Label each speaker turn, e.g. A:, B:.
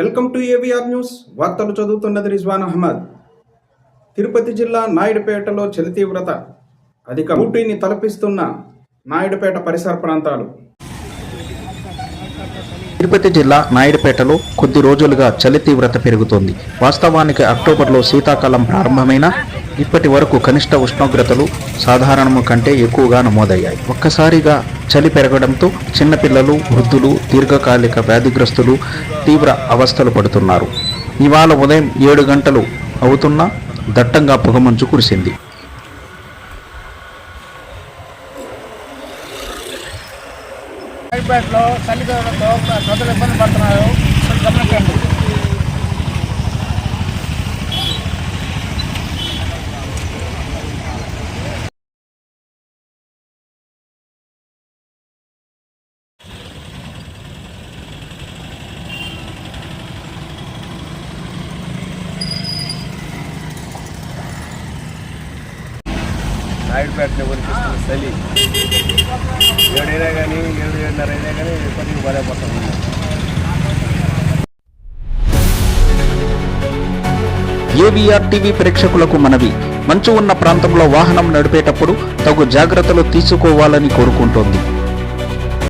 A: Welcome to AVR news. వార్తలు చదువుతున్నది రిజ్వాన్ అహ్మద్. తిరుపతి జిల్లా నాయుడుపేటలో చలి తీవ్రత. అధిక ఊటీని తలపిస్తున్న నాయుడుపేట పరిసర ప్రాంతాలు.
B: తిరుపతి జిల్లా నాయుడుపేటలో కొద్ది రోజులుగా చలి తీవ్రత పెరుగుతోంది. వాస్తవానికి అక్టోబర్లో శీతాకాలం ప్రారంభమైన ఇప్పటి వరకు కనిష్ట ఉష్ణోగ్రతలు సాధారణము కంటే ఎక్కువగా నమోదయ్యాయి. ఒక్కసారిగా చలి పెరగడంతో చిన్నపిల్లలు వృద్ధులు దీర్ఘకాలిక వ్యాధిగ్రస్తులు తీవ్ర అవస్థలు పడుతున్నారు. ఇవాళ ఉదయం ఏడు గంటలు అవుతున్నా దట్టంగా పొగమంచు కురిసింది.
C: హైదరాబాద్లో చలికాలంతో ప్రజలు ఇబ్బంది పడుతున్నారు.
D: నాయుడుపేటలో వరికిస్తున్న చలి ఏడైనా కానీ ఏడు ఏడున్నర అయినా కానీ ఇప్పటికీ బలైపోతుంది
B: ఏబిఆర్ టీవీ ప్రేక్షకులకు మనవి. మంచు ఉన్న ప్రాంతంలో వాహనం నడిపేటప్పుడు తగు జాగ్రత్తలు తీసుకోవాలని కోరుకుంటోంది.